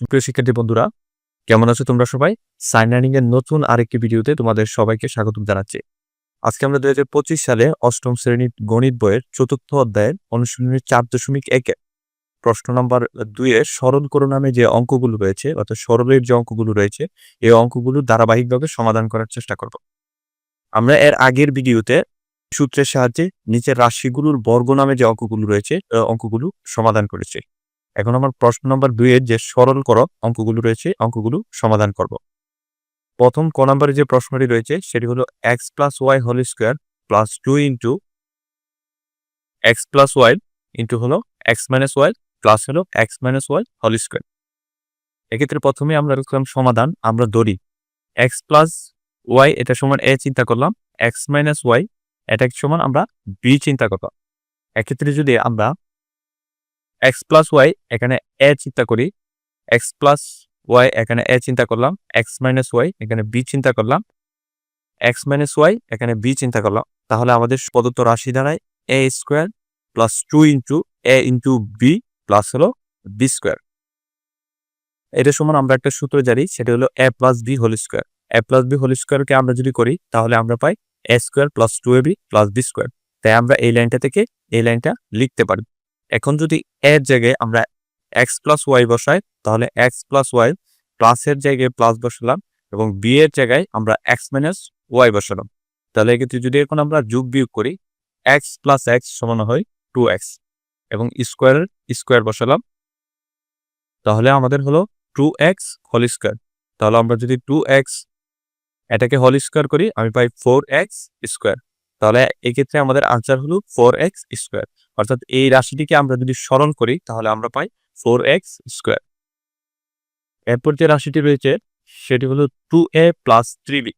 সুপ্রিয় শিক্ষার্থী বন্ধুরা, কেমন আছো তোমরা সবাই? সাইন লার্নিং এর নতুন আরেকটি ভিডিওতে তোমাদের সবাইকে স্বাগত জানাচ্ছি। আজকে আমরা দুই হাজার পঁচিশ সালে অষ্টম শ্রেণির গণিত বইয়ের চতুর্থ অধ্যায়ের অনুশীলনের চার দশমিক একে প্রশ্ন নম্বর দুইয়ে সরল করো নামে যে অঙ্কগুলো রয়েছে, অর্থাৎ সরলের যে অঙ্কগুলো রয়েছে, এই অঙ্কগুলো ধারাবাহিকভাবে সমাধান করার চেষ্টা করব। আমরা এর আগের ভিডিওতে সূত্রের সাহায্যে নিচের রাশিগুলোর বর্গ নামে যে অঙ্কগুলো রয়েছে অঙ্কগুলো সমাধান করেছি। এখন আমার প্রশ্ন নম্বর দুইয়ের যে সরল কর অঙ্কগুলো রয়েছে, অঙ্কগুলো সমাধান করব। প্রথম ক নম্বরে যে প্রশ্নটি রয়েছে, সেটি হলো x plus y whole square plus two into x plus y into হলো এক্স মাইনাস ওয়াই প্লাস হলো x minus y whole square এক্ষেত্রে প্রথমে আমরা লিখলাম সমাধান, আমরা ধরি। এক্স প্লাস ওয়াই এটা সমান এ চিন্তা করলাম এক্স মাইনাস ওয়াই এটা সমান আমরা বি চিন্তা করলাম। এক্ষেত্রে যদি আমরা এক্স প্লাস ওয়াই এখানে এ চিন্তা করি। এক্স প্লাস ওয়াই এখানে এ চিন্তা করলাম। এক্স মাইনাস ওয়াই এখানে বি চিন্তা করলাম। এক্স মাইনাস ওয়াই এখানে বি চিন্তা করলাম। তাহলে আমাদের প্রদত্ত রাশি দাঁড়ায় a square plus two into a into b plus হলো বি স্কোয়ার এটা সমান আমরা একটা সূত্র জানি, সেটা হলো a plus b whole square a plus b whole স্কোয়ারকে আমরা যদি করি, তাহলে আমরা পাই a square plus two a b plus b square তাই আমরা এই লাইনটা থেকে এই লাইনটা লিখতে পারি। এখন যদি এর জায়গায় আমরা এক্স প্লাস ওয়াই বসাই, তাহলে এক্স প্লাস ওয়াই প্লাসের জায়গায় প্লাস বসালাম এবং বি এর জায়গায় আমরা এক্স মাইনাস ওয়াই বসালাম। তাহলে এক্ষেত্রে যদি এখন আমরা যোগ বিয়োগ করি এক্স প্লাস এক্স সমান হয় টু এক্স এবং স্কোয়ারের স্কোয়ার বসালাম, তাহলে আমাদের হলো টু এক্স হোল স্কোয়ার তাহলে আমরা যদি টু এক্স এটাকে হোল স্কোয়ার করি, আমি পাই ফোর এক্স স্কোয়ার তাহলে এক্ষেত্রে আমাদের আনসার হলো ফোর এক্স স্কোয়ার অর্থাৎ এই রাশিটিকে আমরা যদি স্মরণ করি, তাহলে আমরা পাই ফোর এক্স স্কোয়ার এরপর যে রাশিটি রয়েছে, সেটি হলো two a plus three b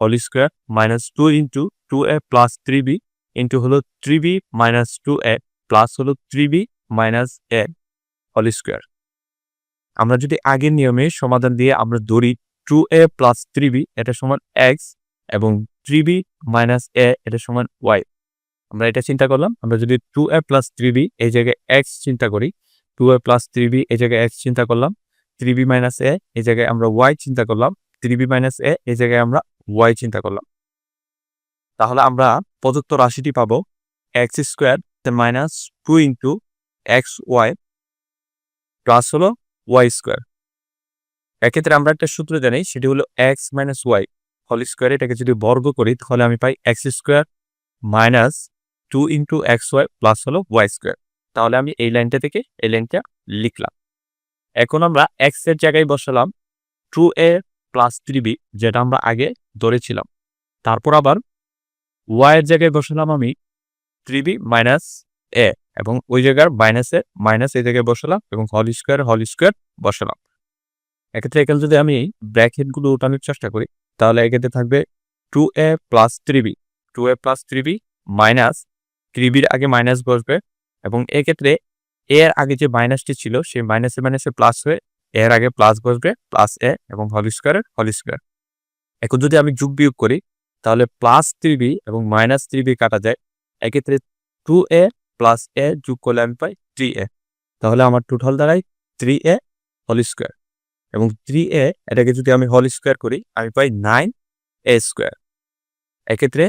whole square minus two into two a plus three b into হলো three b minus two a plus হলো three b minus a whole square আমরা যদি আগের নিয়মে সমাধান দিয়ে আমরা ধরি two a plus three b এটা সমান এক্স এবং থ্রি বি মাইনাস এ এটা সমান ওয়াই আমরা এটা চিন্তা করলাম, আমরা যদি two a plus three b এই জায়গায় এক্স চিন্তা করি two a plus three b এই জায়গায় এক্স চিন্তা করলাম থ্রি বি মাইনাস এ এই জায়গায় আমরা ওয়াই চিন্তা করলাম থ্রি বি মাইনাস এ এই জায়গায় আমরা ওয়াই চিন্তা করলাম। তাহলে আমরা প্রদত্ত রাশিটি পাবো x square minus two into x y plus হলো ওয়াই স্কোয়ার এক্ষেত্রে আমরা একটা সূত্র জানি, সেটি হলো x minus y whole square এটাকে যদি বর্গ করি, তাহলে আমি পাই x square minus two into x y plus হলো ওয়াই স্কোয়ার তাহলে আমি এই লাইনটা থেকে এই লাইনটা লিখলাম। এখন আমরা এক্সের জায়গায় বসালাম two a plus three b যেটা আমরা আগে ধরেছিলাম। তারপর আবার ওয়াই এর জায়গায় বসালাম আমি থ্রি বি মাইনাস এ এবং ওই জায়গার মাইনাসে মাইনাস এই জায়গায় বসালাম, এবং হল স্কোয়ার হল স্কোয়ার বসালাম। এক্ষেত্রে এখানে যদি আমি ব্র্যাকেটগুলো উঠানোর চেষ্টা করি তাহলে এক্ষেত্রে থাকবে two a plus three b two a plus three b minus three বির আগে মাইনাস বসবে এবং এক্ষেত্রে এর আগে যে মাইনাসটি ছিল, সেই মাইনাসে মাইনাসে প্লাস হয়ে এর আগে প্লাস বসবে প্লাস এ এবং হল স্কোয়ারের হল স্কোয়ার এখন যদি আমি যোগ বিয়োগ করি, তাহলে প্লাস থ্রি বি এবং মাইনাস থ্রি বি কাটা যায়। এক্ষেত্রে টু এ প্লাস এ যোগ করলে আমি পাই থ্রি এ তাহলে আমার টোটাল দাঁড়ায় থ্রি এ হোল স্কোয়ার এবং থ্রি এ এটাকে যদি আমি হোল স্কোয়ার করি, আমি পাই নাইন এ স্কোয়ার এক্ষেত্রে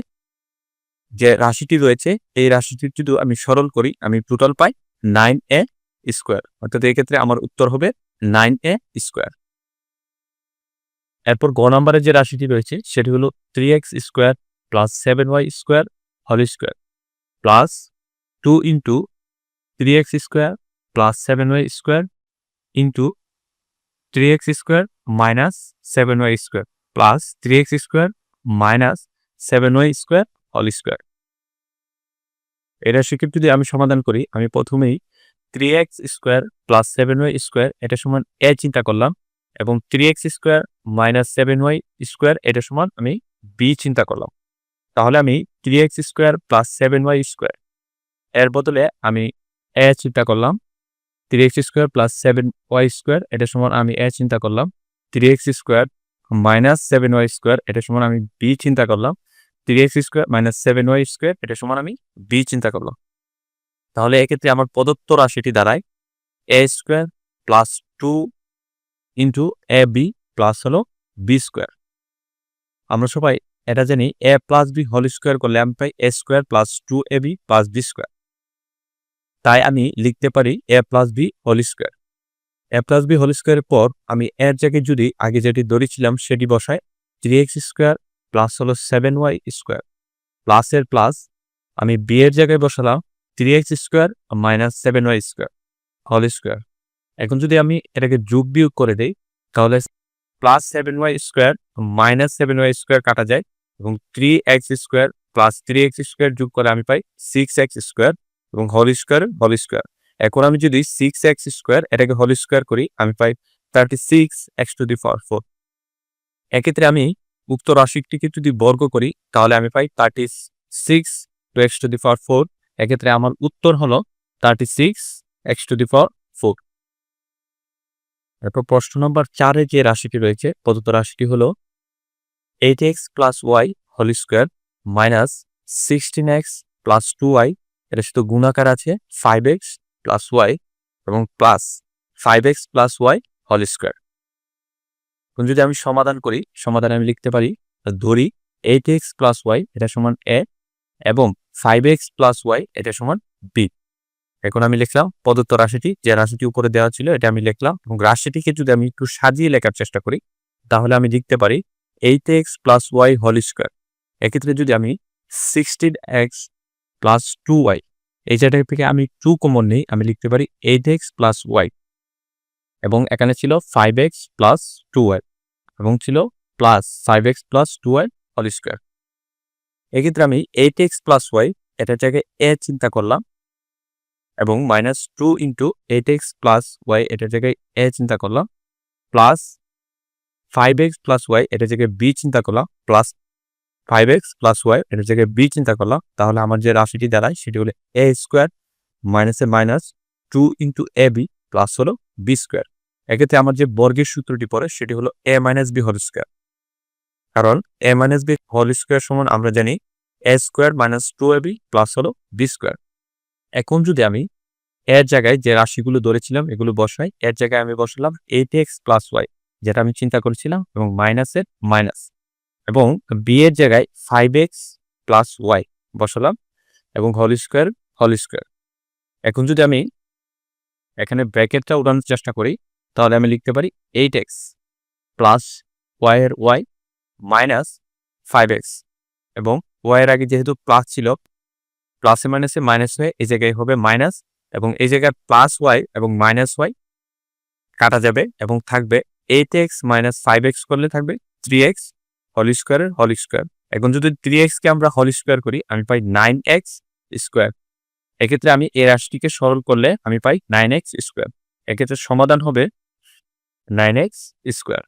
যে রাশিটি রয়েছে, এই রাশিটি যদি আমি সরল করি, আমি টোটাল পাই নাইন এ স্কোয়ার অর্থাৎ এক্ষেত্রে আমার উত্তর হবে নাইন এ স্কোয়ার এরপর গ নম্বরের যে রাশিটি রয়েছে, সেটি হলো three x square plus seven y square whole square plus two into three x square plus seven y square into three x square minus seven y square plus three x square minus seven y square all square এটা সেক্ষেত্রে যদি আমি সমাধান করি, আমি প্রথমেই three x square plus seven y square এটা সমান এ চিন্তা করলাম এবং three x square minus seven y square এটা সমান আমি বি চিন্তা করলাম। তাহলে আমি three x square plus seven y square এর বদলে আমি এ চিন্তা করলাম। Three x square plus seven y square এটা সমান আমি এ চিন্তা করলাম। Three x square minus seven y square এটা সমান আমি বি চিন্তা করলাম। Three x square minus seven y square এটা সমান আমি বি চিন্তা করলাম। তাহলে এক্ষেত্রে আমার প্রদত্ত রাশিটি দাঁড়ায়। A square plus two into a b plus হলো বি স্কোয়ার আমরা সবাই এটা জানি a plus b whole square করলে আমি পাই a square plus two a b plus b square তাই আমি লিখতে পারি a plus b whole square a plus b whole স্কোয়ারের পর আমি এর জায়গায় যদি আগে যেটি ধরেছিলাম সেটি বসাই। থ্রি এক্স স্কোয়ার প্লাস হলো সেভেন ওয়াই স্কোয়ার প্লাসের প্লাস আমি বি এর জায়গায় বসালাম three x square minus seven y square whole square এখন যদি আমি এটাকে যোগ বিয়োগ করে দেই, তাহলে plus seven y square minus seven y square কাটা যায় এবং three x square plus three x square যোগ করে আমি পাই সিক্স এক্স স্কোয়ার এবং হোল স্কোয়ার হোল স্কোয়ার এখন আমি যদি সিক্স এক্স স্কোয়ার এটাকে হোল স্কোয়ার করি, আমি পাই thirty six x to the power four এক্ষেত্রে আমি উক্ত রাশিটিকে যদি বর্গ করি, তাহলে আমি পাই thirty six two x to the power four এক্ষেত্রে আমার উত্তর হলো thirty six x to the power four এরপর প্রশ্ন নম্বর চারে যে রাশিটি রয়েছে, প্রদত্ত রাশিটি হলো eight x plus y whole square minus sixteen x plus two y এটা শুধু গুণাকার আছে ফাইভ এক্স প্লাস ওয়াই এবং plus five x plus y whole square এখন যদি আমি সমাধান করি, সমাধানে আমি লিখতে পারি, ধরি এইট এক্স প্লাস ওয়াই এটা সমান এ এবং ফাইভ এক্স প্লাস ওয়াই এটা সমান বি এখন আমি লিখলাম প্রদত্ত রাশিটি, যে রাশিটি উপরে দেওয়া ছিল এটা আমি লিখলাম এবং রাশিটিকে যদি আমি একটু সাজিয়ে লেখার চেষ্টা করি, তাহলে আমি লিখতে পারি eight x plus y whole square এক্ষেত্রে যদি আমি sixteen x plus two y এই জায়গা থেকে আমি টু কমন নেই, আমি লিখতে পারি এইট এক্স প্লাস ওয়াই এবং এখানে ছিল five x plus two y এবং ছিল plus five x plus two y whole square এক্ষেত্রে আমি এইট এক্স প্লাস ওয়াই এটার জায়গায় এ চিন্তা করলাম এবং minus two into eight x plus y এটার জায়গায় এ চিন্তা করলাম plus five x plus y এটার জায়গায় বি চিন্তা করলাম plus five x plus y এটার জায়গায় বি চিন্তা করলাম, তাহলে আমার যে রাশিটি দাঁড়ায় সেটি হলো এ স্কোয়ার মাইনাসে minus two into a b plus হলো বি স্কোয়ার এক্ষেত্রে আমার যে বর্গের সূত্রটি পড়ে সেটি হলো a minus b whole square কারণ a minus b whole square সমান আমরা জানি a square minus two a b plus হলো বি স্কোয়ার এখন যদি আমি এর জায়গায় যে রাশিগুলো ধরেছিলাম এগুলো বসাই এর জায়গায় আমি বসালাম এইট এক্স প্লাস ওয়াই যেটা আমি চিন্তা করেছিলাম এবং মাইনাসের মাইনাস এবং বি এর জায়গায় ফাইভ এক্স প্লাস ওয়াই বসালাম এবং হোল স্কোয়ার হোল স্কোয়ার এখন যদি আমি এখানে ব্র্যাকেটটা উড়ানোর চেষ্টা করি, তাহলে আমি লিখতে পারি এইট এক্স প্লাস ওয়াই এর ওয়াই মাইনাস ফাইভ এক্স এবং ওয়াইয়ের আগে যেহেতু প্লাস ছিল প্লাসে মাইনাসে মাইনাস হয়ে এই জায়গায় হবে মাইনাস এবং এই জায়গায় প্লাস ওয়াই এবং মাইনাস ওয়াই কাটা যাবে এবং থাকবে eight X minus five X করলে থাকবে থ্রি এক্স হল স্কোয়ারের হল স্কোয়ার। এখন যদি থ্রি এক্সকে আমরা হল স্কোয়ার করি, আমি পাই নাইন এক্স স্কোয়ার। এক্ষেত্রে আমি এ রাশিটিকে সরল করলে আমি পাই নাইন এক্স স্কোয়ার। এক্ষেত্রে সমাধান হবে নাইন এক্স স্কোয়ার।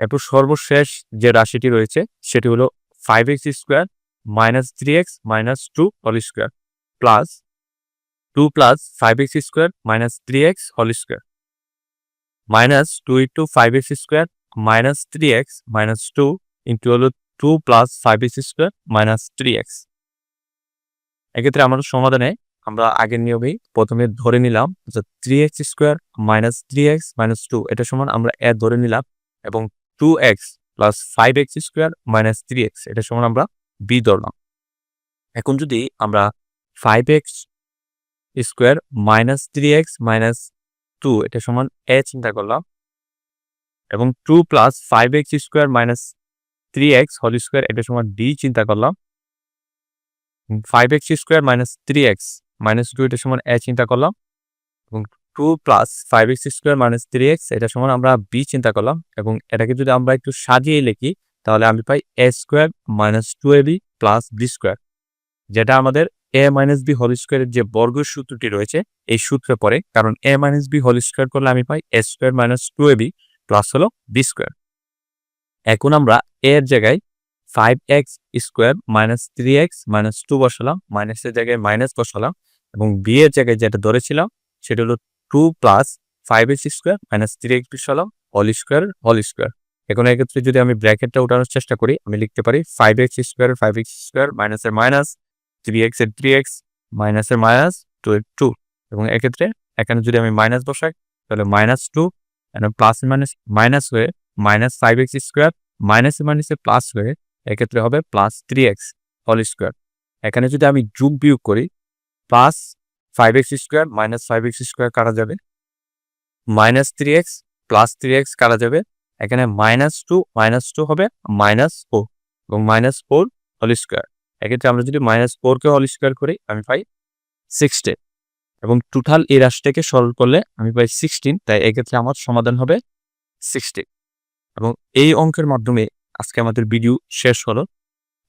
এরপর সর্বশেষ যে রাশিটি রয়েছে, সেটি হলো five X square minus three X minus two whole square plus two plus five X square minus three X whole square. Minus two into five X square minus three X minus two into হলো two plus five X square minus three X এক্ষেত্রে আমাদের সমাধানে আমরা আগের নিয়মেই প্রথমে ধরে নিলাম যে three X square minus three X minus two এটা সমান আমরা এ ধরে নিলাম এবং two X plus five X square minus three X এটা সমান আমরা বি ধরলাম। এখন যদি আমরা five X square minus three X minus two এটা সমান এ চিন্তা করলাম এবং two plus five X square minus three X whole square এটা সময় ডি চিন্তা করলাম। Five X square minus three X minus two এটা সমান এ চিন্তা করলাম। এবং two plus five X square minus three X এটা সমান আমরা বি চিন্তা করলাম। এবং এটাকে যদি আমরা একটু সাজিয়ে লিখি, তাহলে আমি পাই A square minus two A B plus B square যেটা আমাদের এ মাইনাস বি হোল স্কোয়ারের যে বর্গ সূত্রটি রয়েছে, এই সূত্রে পড়ে কারণ A minus B whole square করলে আমি পাই A square minus two A B plus হলো বি স্কোয়ার এখন আমরা এর জায়গায় five X square minus three X minus two বসালাম মাইনাসের জায়গায় মাইনাস বসালাম এবং বি এর জায়গায় যেটা ধরেছিলাম সেটা হলো two plus five X square minus three X বসালাম হোল স্কোয়ার হোল স্কোয়ার এখন এক্ষেত্রে যদি আমি ব্র্যাকেটটা উঠানোর চেষ্টা করি, আমি লিখতে পারি five X square five X square মাইনাসের মাইনাস থ্রি এক্সের থ্রি এক্স মাইনাসের মাইনাস টু এর টু এবং এক্ষেত্রে এখানে যদি আমি মাইনাস বসাই, তাহলে minus two plus minus minus হয়ে মাইনাস ফাইভ এক্স স্কোয়ার মাইনাসে মাইনাসে প্লাস হয়ে এক্ষেত্রে হবে plus three X whole square এখানে যদি আমি যোগ বিয়োগ করি plus five X square minus five X square কাটা যাবে? Minus three X plus three X কাটা যাবে? এখানে মাইনাস টু মাইনাস টু হবে মাইনাস ফোর এবং মাইনাস ফোর হোল স্কোয়ার এক্ষেত্রে আমরা যদি মাইনাস ফোরকে হোল স্কোয়ার করি, আমি পাই সিক্সটিন এবং টোটাল এই রাশিটাকে সরল করলে আমি পাই সিক্সটিন তাই এক্ষেত্রে আমার সমাধান হবে সিক্সটিন এবং এই অঙ্কের মাধ্যমে আজকে আমাদের ভিডিও শেষ হলো।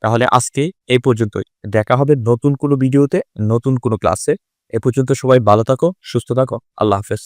তাহলে আজকে এই পর্যন্তই। দেখা হবে নতুন কোনো ভিডিওতে নতুন কোনো ক্লাসে এ পর্যন্ত সবাই ভালো থাকো, সুস্থ থাকো। আল্লাহ হাফেজ।